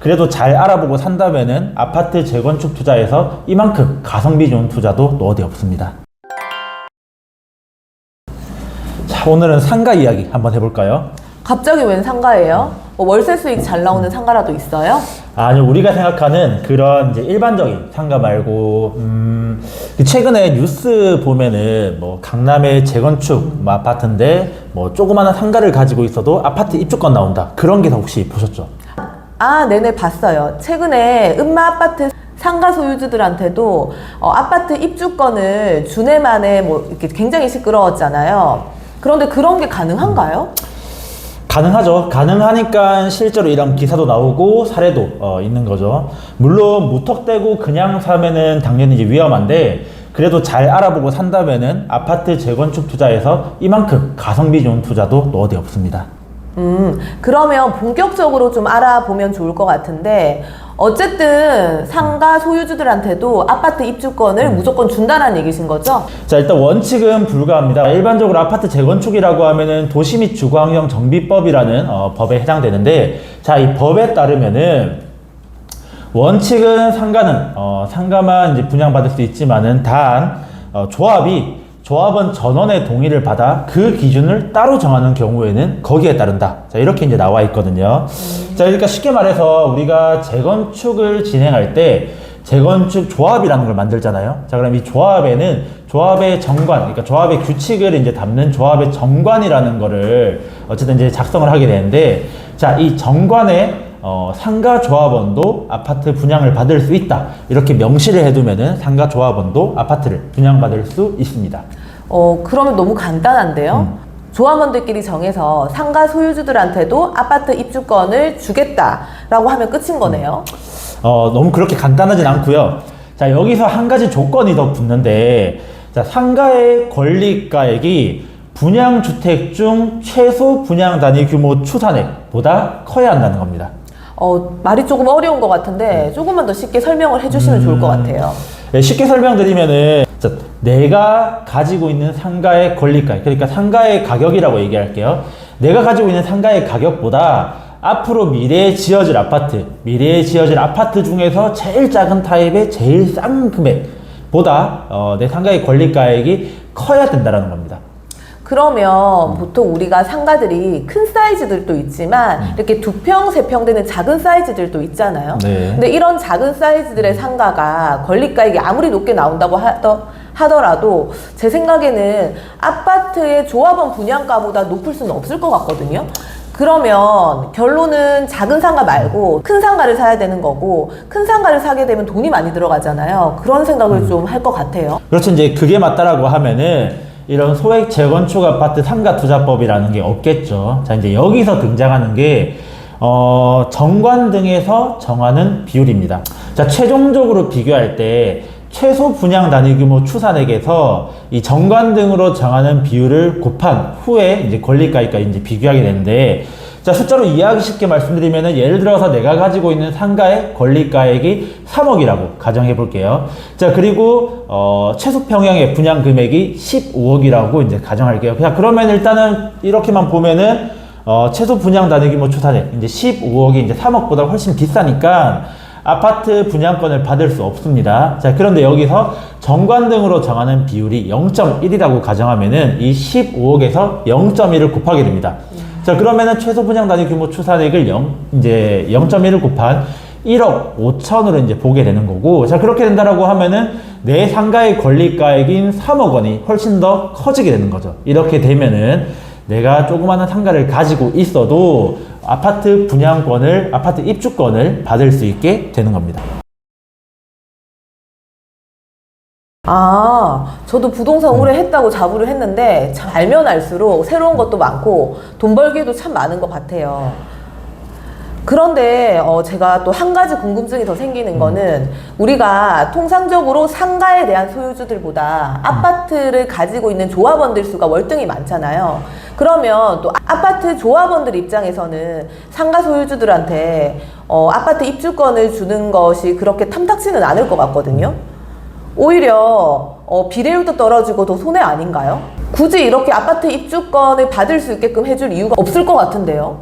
그래도 잘 알아보고 산다면은 아파트 재건축 투자에서 이만큼 가성비 좋은 투자도 또 어디 없습니다. 자, 오늘은 상가 이야기 한번 해볼까요? 갑자기 웬 상가예요? 뭐 월세 수익 잘 나오는 상가라도 있어요? 아니 우리가 생각하는 그런 이제 일반적인 상가 말고 음, 그 최근에 뉴스 보면은 뭐 강남의 재건축 뭐 아파트인데 뭐 조그마한 상가를 가지고 있어도 아파트 입주권 나온다 그런 게 혹시 보셨죠? 아, 네네, 봤어요. 최근에 음마 아파트 상가 소유주들한테도 어, 아파트 입주권을 주내 만에 뭐 이렇게 굉장히 시끄러웠잖아요. 그런데 그런 게 가능한가요? 가능하죠. 가능하니까 실제로 이런 기사도 나오고 사례도 어, 있는 거죠. 물론 무턱대고 그냥 사면은 당연히 이제 위험한데 그래도 잘 알아보고 산다면은 아파트 재건축 투자에서 이만큼 가성비 좋은 투자도 또 어디 없습니다. 음, 그러면 본격적으로 좀 알아보면 좋을 것 같은데, 어쨌든 상가 소유주들한테도 아파트 입주권을 무조건 준다는 얘기신 거죠? 자 일단 원칙은 불가합니다. 일반적으로 아파트 재건축이라고 하면은 도시 및 주거환경 정비법이라는 어, 법에 해당되는데 자 이 법에 따르면은 원칙은 상가는 어, 상가만 이제 분양받을 수 있지만은 단 어, 조합이 조합원 전원의 동의를 받아 그 기준을 따로 정하는 경우에는 거기에 따른다. 자 이렇게 이제 나와 있거든요. 자 그러니까 쉽게 말해서 우리가 재건축을 진행할 때 재건축 조합이라는 걸 만들잖아요. 자, 그럼 이 조합에는 조합의 정관, 그러니까 조합의 규칙을 이제 담는 조합의 정관이라는 거를 어쨌든 이제 작성을 하게 되는데, 자, 이 정관에 어, 상가 조합원도 아파트 분양을 받을 수 있다. 이렇게 명시를 해두면은 상가 조합원도 아파트를 분양받을 수 있습니다. 어, 그러면 너무 간단한데요? 조합원들끼리 정해서 상가 소유주들한테도 아파트 입주권을 주겠다라고 하면 끝인 거네요. 어, 너무 그렇게 간단하진 않고요. 자, 여기서 한 가지 조건이 더 붙는데, 자, 상가의 권리가액이 분양주택 중 최소 분양 단위 규모 추산액보다 커야 한다는 겁니다. 어, 말이 조금 어려운 것 같은데 조금만 더 쉽게 설명을 해주시면 좋을 것 같아요. 네, 쉽게 설명드리면은, 자, 내가 가지고 있는 상가의 권리가액, 그러니까 상가의 가격이라고 얘기할게요. 내가 가지고 있는 상가의 가격보다 앞으로 미래에 지어질 아파트, 미래에 지어질 아파트 중에서 제일 작은 타입의 제일 싼 금액보다 어, 내 상가의 권리가액이 커야 된다는 겁니다. 그러면 보통 우리가 상가들이 큰 사이즈들도 있지만 이렇게 두 평, 세 평 되는 작은 사이즈들도 있잖아요. 네. 근데 이런 작은 사이즈들의 상가가 권리가액이 아무리 높게 나온다고 하더, 하더라도 제 생각에는 아파트의 조합원 분양가보다 높을 수는 없을 것 같거든요. 그러면 결론은 작은 상가 말고 큰 상가를 사야 되는 거고 큰 상가를 사게 되면 돈이 많이 들어가잖아요. 그런 생각을 좀 할 것 같아요. 그렇죠. 이제 그게 맞다라고 하면은 이런 소액 재건축 아파트 상가 투자법이라는 게 없겠죠. 자, 이제 여기서 등장하는 게 어, 정관 등에서 정하는 비율입니다. 자, 최종적으로 비교할 때 최소 분양 단위 규모 추산액에서 이 정관 등으로 정하는 비율을 곱한 후에 이제 권리가액까지 이제 비교하게 되는데 자, 숫자로 이해하기 쉽게 말씀드리면은 예를 들어서 내가 가지고 있는 상가의 권리가액이 3억이라고 가정해 볼게요. 자, 그리고 어, 최소 평형의 분양 금액이 15억이라고 이제 가정할게요. 그냥 그러면 일단은 이렇게만 보면은 어, 최소 분양 단위 규모 추산액 이제 15억이 이제 3억보다 훨씬 비싸니까 아파트 분양권을 받을 수 없습니다. 자, 그런데 여기서 정관 등으로 정하는 비율이 0.1이라고 가정하면은 이 15억에서 0.1을 곱하게 됩니다. 자, 그러면은 최소 분양 단위 규모 추산액을 0, 이제 0.1을 곱한 1억 5천으로 이제 보게 되는 거고, 자, 그렇게 된다라고 하면은 내 상가의 권리가액인 3억 원이 훨씬 더 커지게 되는 거죠. 이렇게 되면은 내가 조그마한 상가를 가지고 있어도 아파트 분양권을, 아파트 입주권을 받을 수 있게 되는 겁니다. 아, 저도 부동산 오래 했다고 자부를 했는데 참 알면 알수록 새로운 것도 많고 돈 벌기도 참 많은 것 같아요. 그런데 어, 제가 또 한 가지 궁금증이 더 생기는 거는 우리가 통상적으로 상가에 대한 소유주들보다 아파트를 가지고 있는 조합원들 수가 월등히 많잖아요. 그러면 또 아파트 조합원들 입장에서는 상가 소유주들한테 어, 아파트 입주권을 주는 것이 그렇게 탐탁지는 않을 것 같거든요. 오히려 어, 비례율도 떨어지고 더 손해 아닌가요? 굳이 이렇게 아파트 입주권을 받을 수 있게끔 해줄 이유가 없을 것 같은데요.